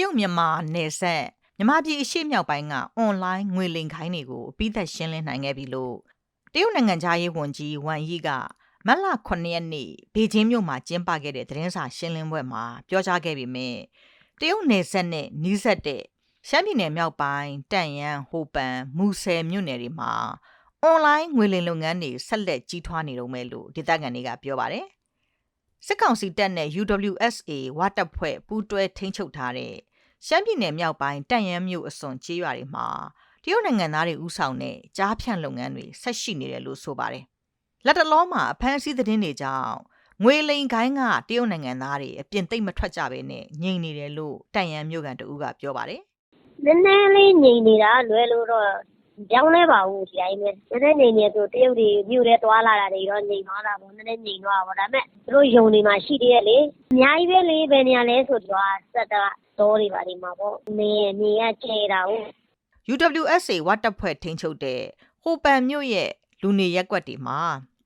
ရုတ်မြန်မာနယ်စပ်မြန်မာပြည်အရှေ့မြောက်ပိုင်းကအွန်လိုင်းငွေလိမ်ခိုင်းတွေကိုအပြီးသက်ရှင်းလင်းနိုင်ခဲ့ပြီလို့တရုတ်နိုင်ငံသားရေးဝန်ကြီးဝမ်ယီကမတ်လ9ရက်နေ့ဘေကျင်းမြို့မှာကျင်းပခဲ့တဲ့သတင်းစာရှင်းလင်းပွဲမှာပြောကြားခဲ့ပေမဲ့တရုတ်နယ်စပ်နဲ့နီးစပ်တဲ့ရှမ်းပြည်နယ်မြောက်ပိုင်းတန့်ယန်းဟိုပန်မူဆယ်မြို့နယ်တွေမှာအွန်လိုင်းငွေလိမ်လုပ်ငန်းတွေဆက်လက်ကြီးထွားနေတော့မယ်လို့ဒေသခံတွေကပြောပါတယ် စစ်ကောင်စီတပ်နဲ့ UWSA ဝတ်တပ်ဖွဲ့ပူးတွဲထိန်းချုပ်ထားတဲ့ရှမ်းပြည်နယ်မြောက်ပိုင်းတန့်ယန်းမြို့အစွန်ကျေးရွာတွေမှာတရုတ်နိုင်ငံသားတွေဥဆောင်တဲ့ကြားဖြန့်လုပ်ငန်းတွေဆက်ရှိနေတယ်လို့ဆိုပါတယ်။လက်တလောမှာအဖမ်းအဆီးသတင်းတွေကြောင့်ငွေလိမ်ခိုင်းကတရုတ်နိုင်ငံသားတွေအပြင်သိမ့်မထွက်ကြဘဲနဲ့ငြိမ်နေတယ်လို့တန့်ယန်းမြို့ကန်တဦးကပြောပါတယ်။နည်းနည်းလေးငြိမ်နေတာလွယ်လို့တော့ ပြောင်းလဲပါဘူးဒီတိုင်းပဲနည်းနည်းငြိမ်နေဆိုတရုတ်တွေမြို့ထဲသွားလာတာတွေတော့ငြိမ်သွားတာပေါ့နည်းနည်းငြိမ်သွားတာပေါ့ဒါပေမဲ့သူတို့ယုံနေမှာရှိသေးရဲ့လေအများကြီးပဲလေဘယ်နေရာလဲဆိုတော့စက်တာတော်တွေပါဒီမှာပေါ့နေနေရကျဲတာဟုတ် UWSA ဝတ်တပ်ဖွဲ့ထိန်းချုပ်တဲ့ဟိုပန်မြို့ရဲ့လူနေရက်ကွက်တွေမှာ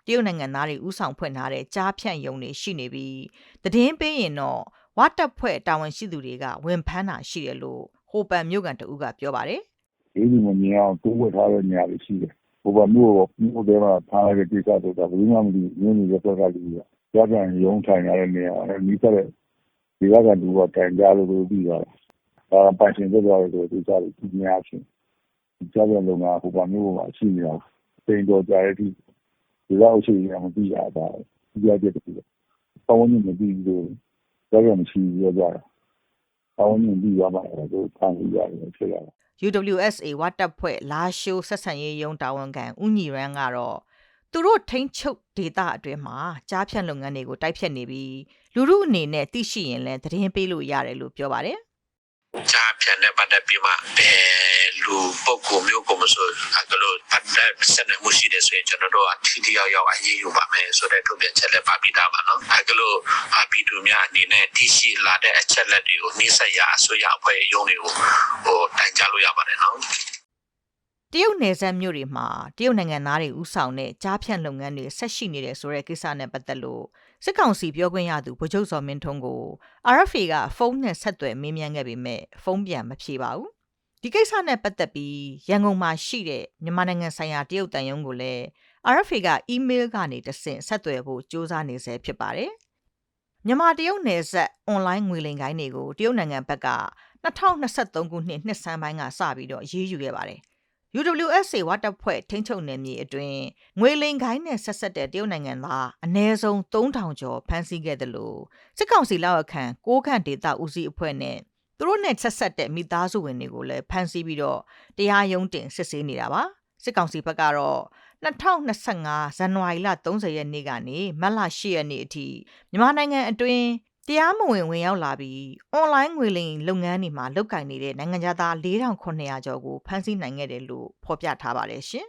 တရုတ်နိုင်ငံသားတွေဥဆောင်ဖွင့်ထားတဲ့ကြားဖြန့်ယုံတွေရှိနေပြီးသတင်းပေးရင်တော့ဝတ်တပ်ဖွဲ့တာဝန်ရှိသူတွေကဝန်ဖမ်းတာရှိတယ်လို့ဟိုပန်မြို့ကန်တဦးကပြောပါတယ်။ ဒီလိုမျိုးမြင်အောင်တိုးဝှက်ထားတဲ့နေရာတွေရှိတယ်။ဟိုဘမျိုးမြို့ထဲမှာထားရတဲ့ကိစ္စတော့ဒါဘယ်မှမသိဘူး။မြို့နေတဲ့ဘက်ကလူကကြားပြန်ရုံထိုင်ရတဲ့နေရာအဲနီးစပ်တဲ့ဒီကကလူကတိုင်ကြလို့ပြီးသွားတာ။ဒါပိုင်ရှင်သက်သွားတယ်ဆိုဒီစားတွေကြီးများချင်းကြားပြန်လုံကဟိုဘမျိုးမှာရှိနေတာ။တိန်တော်ကြတဲ့ဒီဒီလောက်ရှိရင်မပြီးရတာ။ဒီကြတဲ့တူ။ပေါင်းနေမပြီးလို့ကြားပြန်မရှိရကြတာ။ပေါင်းနေပြီးရမှာတော့ခံရရတယ်ဖြစ်ရတာ UWSA ဝတ်တပ်ဖွဲ့လာရှိုးဆက်ဆံရေးယုံတာဝန်ခံဦးညီရန်ကတော့သူတို့ထိန်းချုပ်ဒေတာအတွင်းမှာကြားဖြန့်လုပ်ငန်းတွေကိုတိုက်ဖြတ်နေပြီးလူမှုအနေနဲ့သိရှိရင်လည်းသတင်းပေးလို့ရတယ်လို့ပြောပါတယ် ကြားဖြတ်တဲ့ပတ်သက်ပြီးမှဘယ်လူပုဂ္ဂိုလ်မျိုးကိုမဆိုအဲလိုပတ်သက်ဆက်နွယ်မှုရှိတယ်ဆိုရင်ကျွန်တော်တို့ကထိထိရောက်ရောက်အရေးယူပါမယ်ဆိုတဲ့ထုတ်ပြန်ချက်လည်းပါပြီးသားပါနော်အဲလိုအပီတူများအနေနဲ့ထိရှိလာတဲ့အချက်လက်တွေကိုနှိစက်ရအစိုးရအဖွဲ့ရုံးတွေကိုဟိုတိုင်ကြားလို့ရပါတယ်နော် တရုတ်နယ်စပ်မြို့တွေမှာတရုတ်နိုင်ငံသားတွေဥဆောင်တဲ့ကြားဖြန့်လုပ်ငန်းတွေဆက်ရှိနေတဲ့ဆိုတဲ့ကိစ္စနဲ့ပတ်သက်လို့စစ်ကောင်စီပြောခွင့်ရသူဗိုလ်ချုပ်စော်မင်းထွန်းကို RFA ကဖုန်းနဲ့ဆက်သွယ်မေးမြန်းခဲ့ပေမဲ့ဖုန်းပြန်မဖြေပါဘူးဒီကိစ္စနဲ့ပတ်သက်ပြီးရန်ကုန်မှာရှိတဲ့မြန်မာနိုင်ငံဆိုင်ရာတရုတ်တန်ယုံကိုလည်း RFA ကအီးမေးလ်ကနေတဆင့်ဆက်သွယ်ဖို့စ조사နေဆဲဖြစ်ပါတယ်မြန်မာတရုတ်နယ်စပ်အွန်လိုင်းငွေလိမ်ကိုင်းတွေကိုတရုတ်နိုင်ငံဘက်က2023ခုနှစ်နှစ်ဆန်းပိုင်းကစပြီးတော့ရေးယူခဲ့ပါတယ် UWSA ဝတ်တပ်ဖွဲ့ထိန်းချုပ်နယ်မြေအတွင်းငွေလိမ်ခိုင်းနဲ့ဆက်ဆက်တဲ့တရုတ်နိုင်ငံသားအနည်းဆုံး3000ကျော်ဖမ်းဆီးခဲ့တယ်လို့စစ်ကောင်စီလက်အောက်ခံကိုးခန့်ဒေသဦးစီးအဖွဲ့နဲ့သူတို့နဲ့ဆက်ဆက်တဲ့မိသားစုဝင်တွေကိုလည်းဖမ်းဆီးပြီးတော့တရားရုံးတင်စစ်ဆေးနေတာပါစစ်ကောင်စီဘက်ကတော့2025ဇန်နဝါရီလ30ရက်နေ့ကနေမတ်လ10ရက်နေ့အထိမြန်မာနိုင်ငံအတွင်း တရားမဝင်ဝင်ရောက်လာပြီးအွန်လိုင်းငွေလိမ်လုပ်ငန်းတွေမှာလုပ်ကင်နေတဲ့နိုင်ငံသား4900ကျော်ကိုဖမ်းဆီးနိုင်ခဲ့တယ်လို့ဖော်ပြထားပါတယ်ရှင်